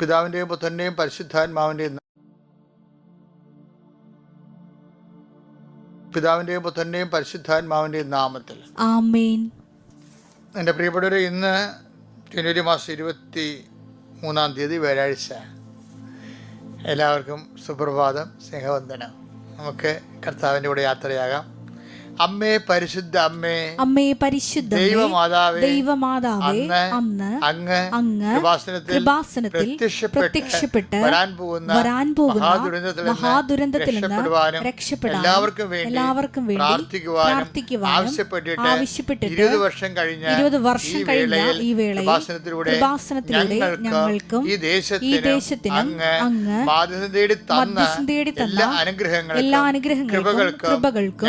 പിതാവിന്റെയും പുത്രന്റെയും പരിശുദ്ധാത്മാവിന്റെയും പിതാവിന്റെയും പുത്രന്റെയും പരിശുദ്ധാത്മാവിന്റെയും നാമത്തിൽ. ആമേൻ. എന്റെ പ്രിയപ്പെട്ടവരെ ഇന്ന് ജനുവരി മാസം ഇരുപത്തി മൂന്നാം തീയതി വ്യാഴാഴ്ച. എല്ലാവർക്കും സുപ്രഭാതം സ്നേഹവന്ദനം. നമുക്ക് കർത്താവിന്റെ കൂടെ യാത്രയാകാം. അമ്മേ പരിശുദ്ധ അമ്മേ അമ്മേ പരിശുദ്ധ ദൈവമാതാവേ ദൈവമാതാവേ അന്ന് അങ്ങ് അങ്ങ് കൃപാസനത്തിൽ പ്രത്യക്ഷപ്പെട്ട് വരാൻ പോകുന്ന വരാൻ പോകുന്ന മഹാദുരന്തത്തിൽ നിന്ന് രക്ഷപ്പെടാൻ എല്ലാവർക്കും വേണ്ടി എല്ലാവർക്കും വേണ്ടി പ്രാർത്ഥിക്കുവാനും ആവശ്യപ്പെട്ടിട്ട് ആവശ്യപ്പെട്ടിട്ട് ഇരുപത് വർഷം കഴിഞ്ഞ ഇരുപത് വർഷം കഴിഞ്ഞ ഈ വേളയിൽ കൃപാസനത്തിലൂടെ കൃപാസനത്തിലൂടെ ഞങ്ങൾക്കും ഈ ദേശത്തിനും അങ്ങ് അങ്ങ് തേടി തന്ന മധ്യസ്ഥം തേടി തന്ന എല്ലാ അനുഗ്രഹങ്ങൾക്കും കൃപകൾക്കും കൃപകൾക്കും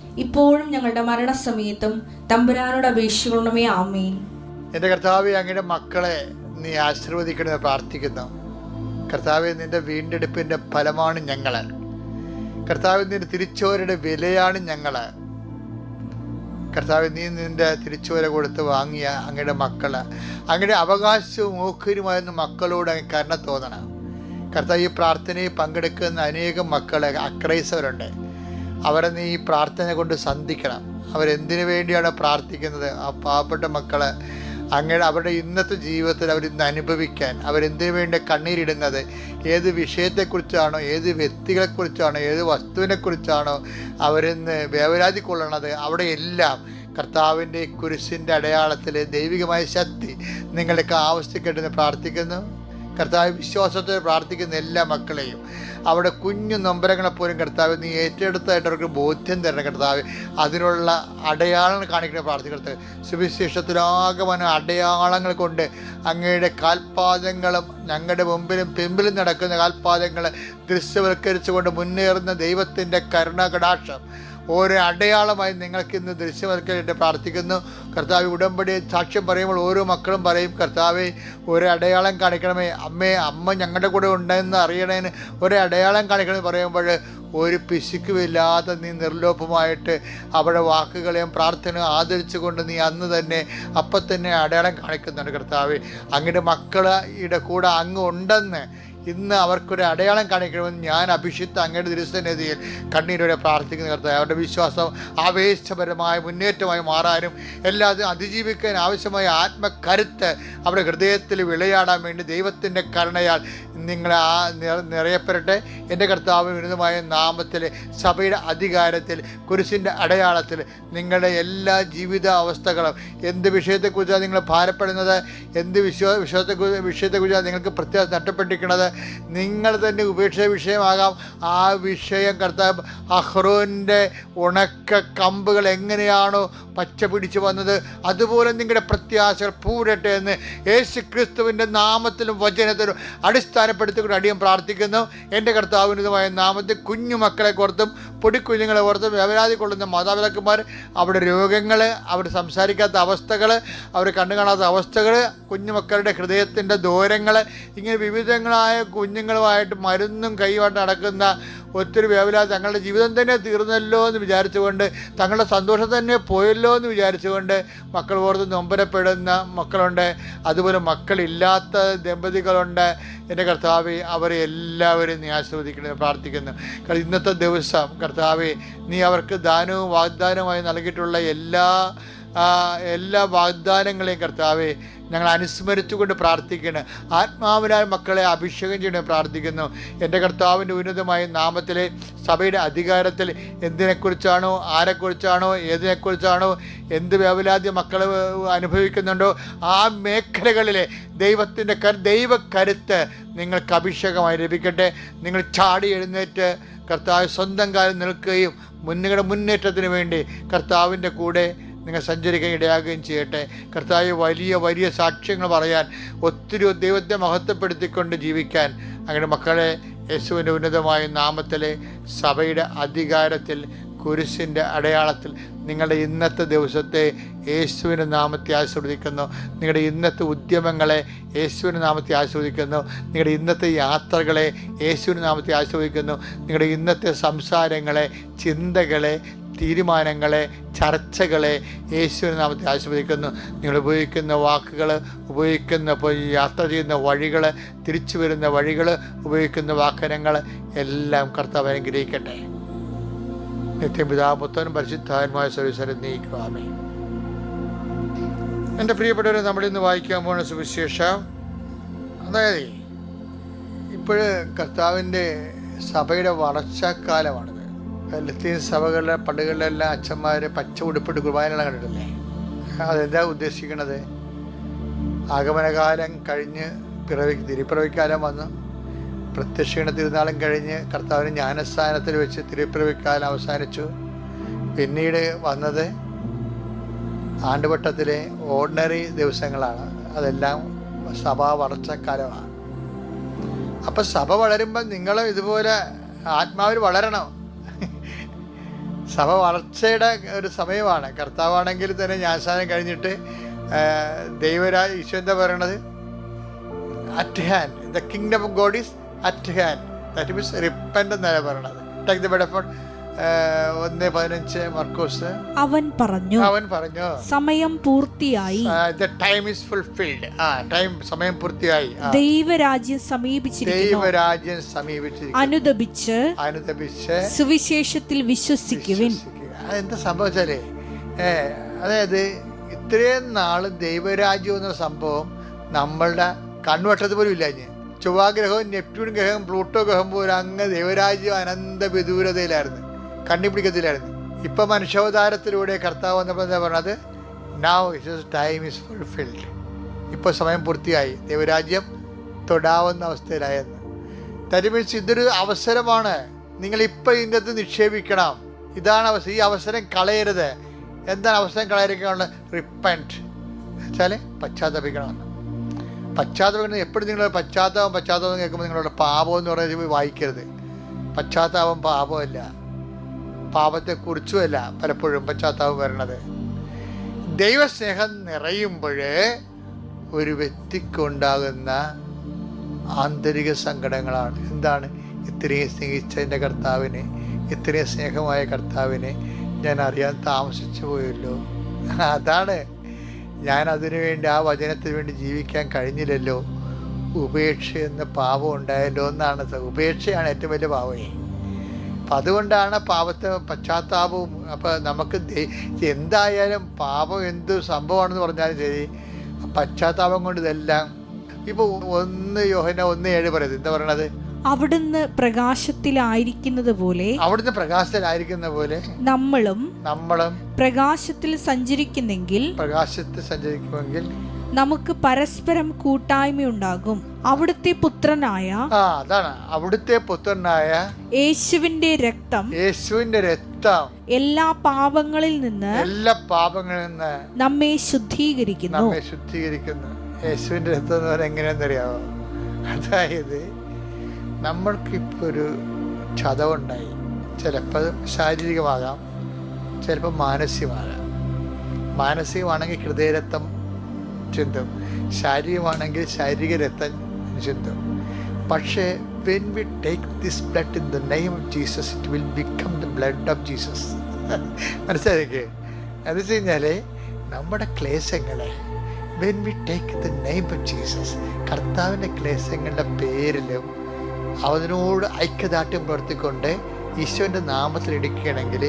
ഇപ്പോഴും ഞങ്ങളുടെ മരണസമയത്തും തമ്പുരാനോട് അപേക്ഷിക്കണമേ ആമേൻ. എന്റെ കർത്താവ് അങ്ങയുടെ മക്കളെ നീ ആശീർവദിക്കണമെന്ന് പ്രാർത്ഥിക്കുന്നു. കർത്താവ് നിന്റെ വീണ്ടെടുപ്പിന്റെ ഫലമാണ് ഞങ്ങൾ കർത്താവ് നിന്റെ തിരിച്ചോരുടെ വിലയാണ് ഞങ്ങൾ കർത്താവ് നീ നിന്റെ തിരിച്ചുവര കൊടുത്ത് വാങ്ങിയ അങ്ങയുടെ മക്കൾ അങ്ങയുടെ അവകാശവും ഓഹരിയുമായിരുന്ന മക്കളോട് കരണ തോന്നണം. കർത്താവ് ഈ പ്രാർത്ഥനയിൽ പങ്കെടുക്കുന്ന അനേകം മക്കൾ അക്രൈസവരുണ്ട് അവരെ നീ ഈ പ്രാർത്ഥന കൊണ്ട് സന്ധിക്കണം. അവരെന്തിനു വേണ്ടിയാണ് പ്രാർത്ഥിക്കുന്നത്? ആ പാവപ്പെട്ട മക്കളെ അങ്ങനെ അവരുടെ ഇന്നത്തെ ജീവിതത്തിൽ അവരിന്ന് അനുഭവിക്കാൻ അവരെന്തിനു വേണ്ടി കണ്ണീരിടുന്നത്? ഏത് വിഷയത്തെക്കുറിച്ചാണോ ഏത് വ്യക്തികളെക്കുറിച്ചാണോ ഏത് വസ്തുവിനെക്കുറിച്ചാണോ അവരിന്ന് വേവരാതി കൊള്ളണത്? അവിടെ എല്ലാം കർത്താവിന്റെ കുരിശിന്റെ അടയാളത്തിലെ ദൈവികമായ ശക്തി നിങ്ങൾക്ക് ആവശ്യക്കെട്ടെന്ന് പ്രാർത്ഥിക്കുന്നു. കർത്താവ് വിശ്വാസത്തോടെ പ്രാർത്ഥിക്കുന്ന എല്ലാ മക്കളെയും. അവിടെ കുഞ്ഞു നൊമ്പരങ്ങളെപ്പോലും കർത്താവ് നീ ഏറ്റെടുത്തായിട്ട് അവർക്ക് ബോധ്യം തരണം കർത്താവ്. അതിനുള്ള അടയാളങ്ങൾ കാണിക്കുന്ന പ്രാർത്ഥിക്കരുത് സുവിശേഷത്തിലാകമാനം അടയാളങ്ങൾ കൊണ്ട് അങ്ങയുടെ കാൽപാദങ്ങളും ഞങ്ങളുടെ മുമ്പിലും പിമ്പിലും നടക്കുന്ന കാൽപാദങ്ങൾ ദൃശ്യവൽക്കരിച്ചുകൊണ്ട് മുന്നേറുന്ന ദൈവത്തിന്റെ കരുണാകടാക്ഷം. ഓരോ അടയാളമായി നിങ്ങൾക്ക് ഇന്ന് ദൃശ്യവൽക്കരിട്ട് പ്രാർത്ഥിക്കുന്നു. കർത്താവ് ഉടമ്പടി സാക്ഷ്യം പറയുമ്പോൾ ഓരോ മക്കളും പറയും കർത്താവെ ഒരു അടയാളം കാണിക്കണമേ. അമ്മേ അമ്മ ഞങ്ങളുടെ കൂടെ ഉണ്ടെന്ന് അറിയണേന് ഒരു അടയാളം കാണിക്കണമെന്ന് പറയുമ്പോൾ ഒരു പിശുക്കുമില്ലാതെ നീ നിർലോഭമായിട്ട് അവിടെ വാക്കുകളെയും പ്രാർത്ഥന ആദരിച്ചുകൊണ്ട് നീ അന്ന് തന്നെ അപ്പം തന്നെ അടയാളം കാണിക്കുന്നുണ്ട് കർത്താവ്. അങ്ങയുടെ മക്കളുടെ കൂടെ അങ്ങ് ഉണ്ടെന്ന് ഇന്ന് അവർക്കൊരു അടയാളം കാണിക്കണമെന്ന് ഞാൻ അഭിഷിത്ത് അങ്ങയുടെ ദൃശ്യനെതിയിൽ കണ്ണീരോടെ പ്രാർത്ഥിക്കുന്ന കർത്താവ് അവരുടെ വിശ്വാസം ആവേശപരമായ മുന്നേറ്റമായി മാറാനും എല്ലാതും അതിജീവിക്കാൻ ആവശ്യമായ ആത്മകരുത്ത് അവരുടെ ഹൃദയത്തിൽ വിളയാടാൻ വേണ്ടി ദൈവത്തിന്റെ കരുണയാൽ നിങ്ങളെ ആ നിറ- നിറയപ്പെടട്ടെ. എന്റെ കർത്താവ് വിരുദ്ധമായ നാമത്തിൽ സഭയുടെ അധികാരത്തിൽ കുരിശിന്റെ അടയാളത്തിൽ നിങ്ങളുടെ എല്ലാ ജീവിത അവസ്ഥകളും എന്ത് വിഷയത്തെക്കുറിച്ചാണ് നിങ്ങൾ ഭാരപ്പെടുന്നത് എന്ത് വിശ്വ വിഷയത്തെക്കുറിച്ച് വിഷയത്തെക്കുറിച്ചാണ് നിങ്ങൾക്ക് പ്രത്യേകം നഷ്ടപ്പെട്ടിരിക്കുന്നത് നിങ്ങൾ തന്നെ ഉപേക്ഷ വിഷയമാകാം. ആ വിഷയം കർത്താവ് അഹ്റോന്റെ ഉണക്ക കമ്പുകൾ എങ്ങനെയാണോ പച്ച പിടിച്ചു വന്നത് അതുപോലെ നിങ്ങളുടെ പ്രത്യാശകൾ പൂരട്ടെ എന്ന് യേശു ക്രിസ്തുവിന്റെ നാമത്തിലും വചനത്തിലും അടിസ്ഥാനപ്പെടുത്തിക്കൊണ്ട് അടിയം പ്രാർത്ഥിക്കുന്നു. എന്റെ കർത്താവിനുമായ നാമത്തിൽ കുഞ്ഞു മക്കളെ ഓർത്തും പൊടിക്കുഞ്ഞുങ്ങളെ ഓർത്ത് വ്യവരാതി കൊള്ളുന്ന മാതാപിതാക്കന്മാർ അവിടെ രോഗങ്ങൾ അവർ സംസാരിക്കാത്ത അവസ്ഥകൾ അവർ കണ്ണു കാണാത്ത അവസ്ഥകൾ കുഞ്ഞുമക്കളുടെ ഹൃദയത്തിന്റെ ദൂരങ്ങൾ ഇങ്ങനെ വിവിധങ്ങളായ കുഞ്ഞുങ്ങളുമായിട്ട് മരുന്നും കൈവാട്ട് നടക്കുന്ന ഒത്തിരി വേവലാതെ തങ്ങളുടെ ജീവിതം തന്നെ തീർന്നല്ലോ എന്ന് വിചാരിച്ചുകൊണ്ട് തങ്ങളുടെ സന്തോഷം തന്നെ പോയല്ലോ എന്ന് വിചാരിച്ചുകൊണ്ട് മക്കൾ ഓർത്ത് നൊമ്പരപ്പെടുന്ന മക്കളുണ്ട്. അതുപോലെ മക്കളില്ലാത്ത ദമ്പതികളുണ്ട്. എന്റെ കർത്താവെ അവരെ എല്ലാവരും നീ ആസ്വദിക്കണമെന്ന് പ്രാർത്ഥിക്കുന്നു. കാരണം ഇന്നത്തെ ദിവസം കർത്താവെ നീ അവർക്ക് ദാനവും വാഗ്ദാനവുമായി നൽകിയിട്ടുള്ള എല്ലാ എല്ലാ വാഗ്ദാനങ്ങളെയും കർത്താവെ ഞങ്ങൾ അനുസ്മരിച്ചുകൊണ്ട് പ്രാർത്ഥിക്കുന്നു. ആത്മാവിനാൽ മക്കളെ അഭിഷേകം ചെയ്യണം പ്രാർത്ഥിക്കുന്നു. എന്റെ കർത്താവിന്റെ ഉന്നതമായ നാമത്തിലെ സഭയുടെ അധികാരത്തിൽ എന്തിനെക്കുറിച്ചാണോ ആരെക്കുറിച്ചാണോ ഏതിനെക്കുറിച്ചാണോ എന്ത് വേവലാതി മക്കൾ അനുഭവിക്കുന്നുണ്ടോ ആ മേഖലകളിലെ ദൈവത്തിന്റെ കരു ദൈവക്കരുത്ത് നിങ്ങൾക്ക് അഭിഷേകമായി ലഭിക്കട്ടെ. നിങ്ങൾ ചാടി എഴുന്നേറ്റ് കർത്താവ് സ്വന്തം കാലം നിൽക്കുകയും മുന്നുകളുടെ മുന്നേറ്റത്തിന് വേണ്ടി കർത്താവിന്റെ കൂടെ നിങ്ങൾ സഞ്ചരിക്കാൻ ഇടയാകുകയും ചെയ്യട്ടെ. കർത്താവ് വലിയ വലിയ സാക്ഷ്യങ്ങൾ പറയാൻ ഒത്തിരി ദൈവത്തെ മഹത്വപ്പെടുത്തിക്കൊണ്ട് ജീവിക്കാൻ. അങ്ങനെ മക്കളെ യേശുവിന്റെ ഉന്നതമായ നാമത്തിലെ സഭയുടെ അധികാരത്തിൽ കുരിശിന്റെ അടയാളത്തിൽ നിങ്ങളുടെ ഇന്നത്തെ ദിവസത്തെ യേശുവിന്റെ നാമത്തെ ആസ്വദിക്കുന്നു. നിങ്ങളുടെ ഇന്നത്തെ ഉദ്യമങ്ങളെ യേശുവിന്റെ നാമത്തെ ആസ്വദിക്കുന്നു. നിങ്ങളുടെ ഇന്നത്തെ യാത്രകളെ യേശുവിന്റെ നാമത്തെ ആസ്വദിക്കുന്നു. നിങ്ങളുടെ ഇന്നത്തെ സംസാരങ്ങളെ ചിന്തകളെ തീരുമാനങ്ങളെ ചർച്ചകളെ യേശുവിനെ നാമത്തെ ആസ്വദിക്കുന്നു നിങ്ങൾ ഉപയോഗിക്കുന്ന വാക്കുകൾ ഉപയോഗിക്കുന്ന യാത്ര ചെയ്യുന്ന വഴികൾ തിരിച്ചു വരുന്ന വഴികൾ ഉപയോഗിക്കുന്ന വാഹനങ്ങൾ എല്ലാം കർത്താവ് അനുഗ്രഹിക്കട്ടെ. നിത്യം പിതാപുത്തനും പരിശുദ്ധാത്മായ സർവീസരെ നീക്കുവാമേ എന്റെ പ്രിയപ്പെട്ടവരെ നമ്മളിന്ന് വായിക്കാൻ പോകുന്ന സുവിശേഷം അതായത് ഇപ്പോഴ് കർത്താവിന്റെ സഭയുടെ വളർച്ചാക്കാലമാണിത് ലത്തീൻ സഭകളിലെ പള്ളികളിലെല്ലാം അച്ഛന്മാർ പച്ച ഉടുപ്പിട്ട് കുർബാനകളെ കണ്ടിട്ടില്ലേ? അതെന്താ ഉദ്ദേശിക്കണത്? ആഗമനകാലം കഴിഞ്ഞ് പിറവി തിരുപ്പിറവിക്കാലം വന്നു. പ്രത്യക്ഷീണ തിരുനാളും കഴിഞ്ഞ് കർത്താവിന് ജ്ഞാനസ്ഥാനത്തിൽ വെച്ച് തിരുപ്പിറവിക്കാലം അവസാനിച്ചു. പിന്നീട് വന്നത് ആണ്ടുവട്ടത്തിലെ ഓർഡിനറി ദിവസങ്ങളാണ്. അതെല്ലാം സഭാ വളർച്ചക്കാലമാണ്. അപ്പം സഭ വളരുമ്പോൾ നിങ്ങളും ഇതുപോലെ ആത്മാവിൽ വളരണം. സഭ വളർച്ചയുടെ ഒരു സമയമാണ്. കർത്താവാണെങ്കിൽ തന്നെ ജ്ഞാനസ്ഥാനം കഴിഞ്ഞിട്ട് ദൈവരാജ് ഈശോ എന്താ പറയണത് at hand the kingdom of God is at hand that means repent എന്നല്ല പറയണത്. ടേക്ക് ദ ബെഡഫോൺ ഒന്ന് പതിനഞ്ച് മർക്കോസ്. അവൻ പറഞ്ഞു അവൻ പറഞ്ഞു സമയം പൂർത്തിയായി. ടൈം ഈസ് ഫുൾഫിൽഡ് ആ ടൈം സമയം പൂർത്തിയായി. ദൈവരാജ്യം സമീപിച്ചിരിക്കുന്നു. ദൈവരാജ്യം സമീപിച്ചിരിക്കുന്നു. അനുദപിച്ച് അനുദപിച്ച് സുവിശേഷത്തിൽ വിശ്വസിക്കുവിൻ. അതെന്താ സംഭവിച്ചാലേ അതായത് ഇത്രയും നാൾ ദൈവരാജ്യം എന്ന സംഭവം നമ്മളുടെ കൺവട്ടത്ത് പോലും ഇല്ല ഞാൻ ചൊവ്വാഗ്രഹവും നെപ്റ്റ്യൂൺ ഗ്രഹവും പ്ലൂട്ടോ ഗ്രഹം പോലും അങ്ങ് ദൈവരാജ്യം അനന്ത വിദൂരതയിലായിരുന്നു. കണ്ണിപ്പിടിക്കത്തില്ലായിരുന്നു ഇപ്പം മനുഷ്യാവതാരത്തിലൂടെ കർത്താവ് വന്നപ്പോൾ പറഞ്ഞത്? Now his time is fulfilled ഇപ്പോൾ സമയം പൂർത്തിയായി. ദൈവരാജ്യം തൊടാവുന്ന അവസ്ഥയിലായെന്ന് ദാറ്റ് മീൻസ് ഇതൊരു അവസരമാണ്. നിങ്ങൾ ഇപ്പം ഇതിനകത്ത് നിക്ഷേപിക്കണം. ഇതാണ് അവസരം ഈ അവസരം കളയരുത്. എന്താണ് അവസരം കളയരുക്കാണ് റിപ്പന്റ് വെച്ചാൽ പശ്ചാത്തപിക്കണമെന്ന് പശ്ചാത്തപിക്കണം. എപ്പോഴും നിങ്ങൾ പശ്ചാത്താപം പശ്ചാത്താപം കേൾക്കുമ്പോൾ നിങ്ങളുടെ പാപം എന്ന് പറയുന്നത് വായിക്കരുത്. പശ്ചാത്താപം പാപമല്ല. പാപത്തെക്കുറിച്ചുമല്ല പലപ്പോഴും പശ്ചാത്താപം വരണത്. ദൈവസ്നേഹം നിറയുമ്പോൾ ഒരു വ്യക്തിക്കുണ്ടാകുന്ന ആന്തരിക സങ്കടങ്ങളാണ്. എന്താണ്? ഇത്രയും സ്നേഹിച്ച എന്റെ കർത്താവിനെ ഇത്രയും സ്നേഹമായ കർത്താവിനെ ഞാൻ അറിയാൻ താമസിച്ചു പോയല്ലോ. അതാണ്. ഞാൻ അതിനു വേണ്ടി ആ വചനത്തിന് വേണ്ടി ജീവിക്കാൻ കഴിഞ്ഞില്ലല്ലോ. ഉപേക്ഷ എന്ന പാപം ഉണ്ടായല്ലോ എന്നാണ്. ഉപേക്ഷയാണ് ഏറ്റവും വലിയ പാവമേ അപ്പം അതുകൊണ്ടാണ് പാപത്തെ പശ്ചാത്താപവും അപ്പോൾ നമുക്ക് എന്തായാലും പാപം എന്ത് സംഭവമാണെന്ന് പറഞ്ഞാലും ശരി പശ്ചാത്താപം കൊണ്ട് ഇതെല്ലാം. ഇപ്പോൾ ഒന്ന് യോഹന ഒന്ന് ഏഴ് പറയുന്നത് എന്താ പറയണത്? അവിടുന്ന് പ്രകാശത്തിലായിരിക്കുന്നത് പോലെ അവിടുന്ന് പ്രകാശത്തിലായിരിക്കുന്ന പോലെ നമ്മളും നമ്മളും പ്രകാശത്തിൽ സഞ്ചരിക്കുന്നെങ്കിൽ പ്രകാശത്തിൽ സഞ്ചരിക്കുമെങ്കിൽ നമുക്ക് പരസ്പരം കൂട്ടായ്മയുണ്ടാകും. അവിടുത്തെ പുത്രനായ ആ അതാണ്. അവിടുത്തെ പുത്രനായ യേശുവിന്റെ രക്തം യേശുവിന്റെ രക്തം എല്ലാ പാപങ്ങളിൽ നിന്ന് എല്ലാ പാപങ്ങളിൽ നിന്ന് നമ്മെ ശുദ്ധീകരിക്കുന്നു. നമ്മെ ശുദ്ധീകരിക്കുന്നു. യേശുവിന്റെ രക്തം എന്ന് പറഞ്ഞാൽ എങ്ങനെയാണെന്നറിയാമോ അതായത് നമ്മൾക്കിപ്പോൾ ഒരു ക്ഷതമുണ്ടായി ചിലപ്പോൾ ശാരീരികമാകാം ചിലപ്പോൾ മാനസികമാകാം. മാനസികമാണെങ്കിൽ ഹൃദയരക്തം ചിന്തും ശാരീരികമാണെങ്കിൽ ശാരീരിക രക്തം ചിന്തും പക്ഷേ when we take this blood in the name of Jesus it will become the blood of Jesus മനസ്സിലായിക്കേ എന്ന് വെച്ച് കഴിഞ്ഞാൽ നമ്മുടെ ക്ലേശങ്ങളെ when we take the name of Jesus കർത്താവിന്റെ ക്ലേശങ്ങളുടെ പേരിലും അവനോട് ഐക്യദാർഢ്യം പുലർത്തിക്കൊണ്ട് ഈശോന്റെ നാമത്തിൽ എടുക്കുകയാണെങ്കിൽ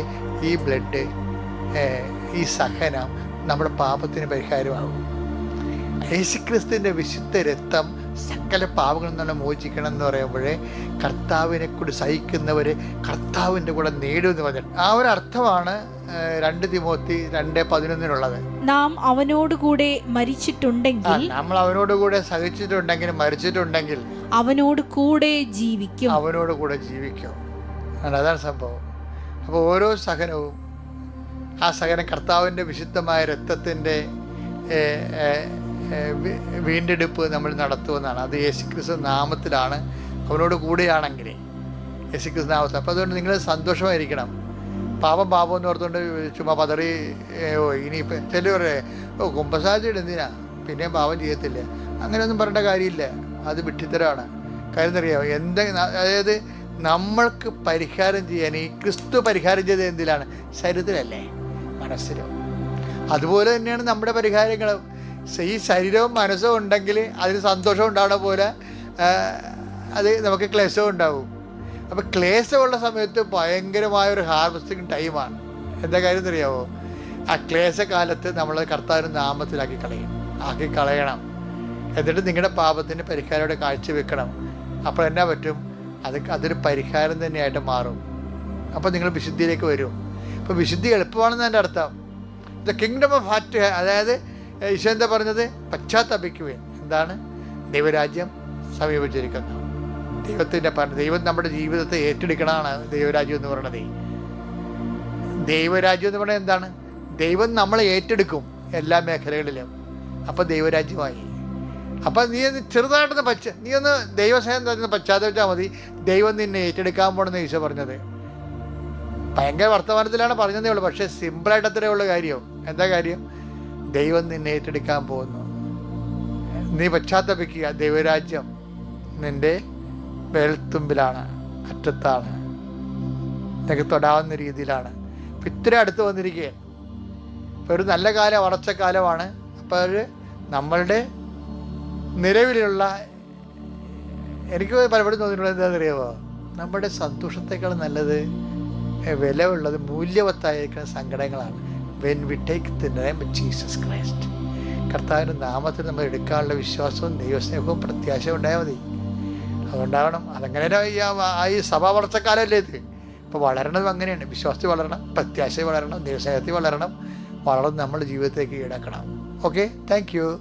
ഈ ബ്ലഡ് ഈ സഹനം നമ്മുടെ പാപത്തിന് പരിഹാരമാകും. യേശുക്രിസ്തുവിന്റെ വിശുദ്ധ രക്തം സകല പാവങ്ങളിൽ നിന്നും മോചിക്കണം എന്ന് പറയുമ്പോഴേ കർത്താവിനെ കൂടി സഹിക്കുന്നവർ കർത്താവിന്റെ കൂടെ നേടുമെന്ന് പറഞ്ഞിട്ട്. ആ ഒരു അർത്ഥമാണ് രണ്ട് തിമോത്തി രണ്ട് പതിനൊന്നിനുള്ളത്. നാം അവനോട് കൂടെ മരിച്ചിട്ടുണ്ടെങ്കിൽ നമ്മൾ അവനോട് കൂടെ സഹിച്ചിട്ടുണ്ടെങ്കിൽ മരിച്ചിട്ടുണ്ടെങ്കിൽ അവനോട് കൂടെ ജീവിക്കും. അവനോട് കൂടെ ജീവിക്കും. അതാണ് സംഭവം. അപ്പോൾ ഓരോ സഹനവും ആ സഹനം കർത്താവിന്റെ വിശുദ്ധമായ രക്തത്തിന്റെ വീണ്ടെടുപ്പ് നമ്മൾ നടത്തുമെന്നാണ്. അത് യേശുക്രിസ്തു നാമത്തിലാണ്. അവനോട് കൂടെയാണെങ്കിൽ യേശുക്രിസ്തു നാമത്തിൽ. അപ്പോൾ അതുകൊണ്ട് നിങ്ങൾ സന്തോഷമായിരിക്കണം. പാപം പാപം എന്ന് ഓർത്തുകൊണ്ട് ചുമ്മാ പതറി ഓ ഇനിയിപ്പോൾ ചിലവർ ഓ കുമ്പസാരിച്ചിട്ട് എന്തിനാ? പിന്നെയും പാപം ചെയ്യത്തില്ല. അങ്ങനെയൊന്നും പറയേണ്ട കാര്യമില്ല. അത് വിട്ടിത്തരമാണ് കാര്യം അറിയാമോ എന്ത് അതായത് നമ്മൾക്ക് പരിഹാരം ചെയ്യാൻ ഈ ക്രിസ്തു പരിഹാരം ചെയ്തത് എന്തിലാണ്? ശരീരത്തിലല്ലേ? മനസ്സിലും. അതുപോലെ തന്നെയാണ് നമ്മുടെ പരിഹാരങ്ങളും. ഈ ശരീരവും മനസ്സും ഉണ്ടെങ്കിൽ അതിന് സന്തോഷം ഉണ്ടാവുന്ന പോലെ അത് നമുക്ക് ക്ലേശവും ഉണ്ടാവും. അപ്പോൾ ക്ലേശമുള്ള സമയത്ത് ഭയങ്കരമായ ഒരു ഹാർവസ്റ്റിംഗ് ടൈമാണ് എന്താ കാര്യം അറിയാവോ ആ ക്ലേശകാലത്ത് നമ്മൾ കർത്താവിന് നാമത്തിലാക്കി കളയും. ആക്കി കളയണം. എന്നിട്ട് നിങ്ങളുടെ പാപത്തിന് പരിഹാരയുടെ കാഴ്ച വെക്കണം. അപ്പോൾ എന്നാ പറ്റും? അത് അതൊരു പരിഹാരം തന്നെയായിട്ട് മാറും. അപ്പോൾ നിങ്ങൾ വിശുദ്ധിയിലേക്ക് വരും. അപ്പോൾ വിശുദ്ധി എളുപ്പമാണെന്ന് എന്റെ അർത്ഥം. ദ കിങ്ഡം ഓഫ് ഹാറ്റ് അതായത് ഈശോ എന്താ പറഞ്ഞത്? പശ്ചാത്തപിക്കുവേൻ എന്താണ്? ദൈവരാജ്യം സമീപിച്ചിരിക്കുന്നു. ദൈവത്തിന്റെ പറഞ്ഞ ദൈവം നമ്മുടെ ജീവിതത്തെ ഏറ്റെടുക്കണമാണ് ദൈവരാജ്യം എന്ന് പറയുന്നത്. ദൈവരാജ്യം എന്ന് പറയുന്നത് എന്താണ്? ദൈവം നമ്മളെ ഏറ്റെടുക്കും എല്ലാ മേഖലകളിലും. അപ്പം ദൈവരാജ്യമായി. അപ്പം നീ ഒന്ന് ചെറുതായിട്ടൊന്ന് പച്ച നീ ഒന്ന് ദൈവസ്നേഹം തന്നെ പശ്ചാത്തലിച്ചാൽ മതി. ദൈവം നിന്നെ ഏറ്റെടുക്കാൻ പോണെന്ന് ഈശോ പറഞ്ഞത്. ഭയങ്കര വർത്തമാനത്തിലാണ് പറഞ്ഞതേ ഉള്ളൂ. പക്ഷേ സിമ്പിളായിട്ട് അത്രേ ഉള്ള കാര്യം. എന്താ കാര്യം? ദൈവം നിന്നെ ഏറ്റെടുക്കാൻ പോകുന്നു. നീ പശ്ചാത്തപിക്കുക ദൈവരാജ്യം നിന്റെ വേൽത്തുമ്പിലാണ് അറ്റത്താണ്. നിനക്ക് തൊടാവുന്ന രീതിയിലാണ്. അപ്പം ഇത്ര അടുത്ത് വന്നിരിക്കുകയാണ് ഇപ്പോൾ ഒരു നല്ല കാലം വളർച്ച കാലമാണ് അപ്പോൾ ഒരു നമ്മളുടെ നിലവിലുള്ള എനിക്ക് പലപ്പോഴും തോന്നിയിട്ടുള്ളത് എന്താണെന്ന് അറിയാമോ നമ്മുടെ സന്തോഷത്തേക്കാൾ നല്ലത് വില ഉള്ളത് മൂല്യവത്തായിരിക്കുന്ന സങ്കടങ്ങളാണ്. When we take the name Jesus Christ കർത്താവിന്റെ നാമത്തിൽ നമ്മൾ എടുക്കാനുള്ള വിശ്വാസവും ദൈവസ്നേഹവും പ്രത്യാശയും ഉണ്ടായാൽ മതി. അതുകൊണ്ടാവണം അതങ്ങനെ ഈ സഭാ വളർച്ചക്കാലല്ലേ ഇത്. ഇപ്പോൾ വളരണതും അങ്ങനെയാണ്. വിശ്വാസത്തിൽ വളരണം പ്രത്യാശയിൽ വളരണം ദൈവസ്നേഹത്തിൽ വളരണം വളർന്ന് നമ്മുടെ ജീവിതത്തേക്ക് ഈടാക്കണം. ഓക്കെ? താങ്ക്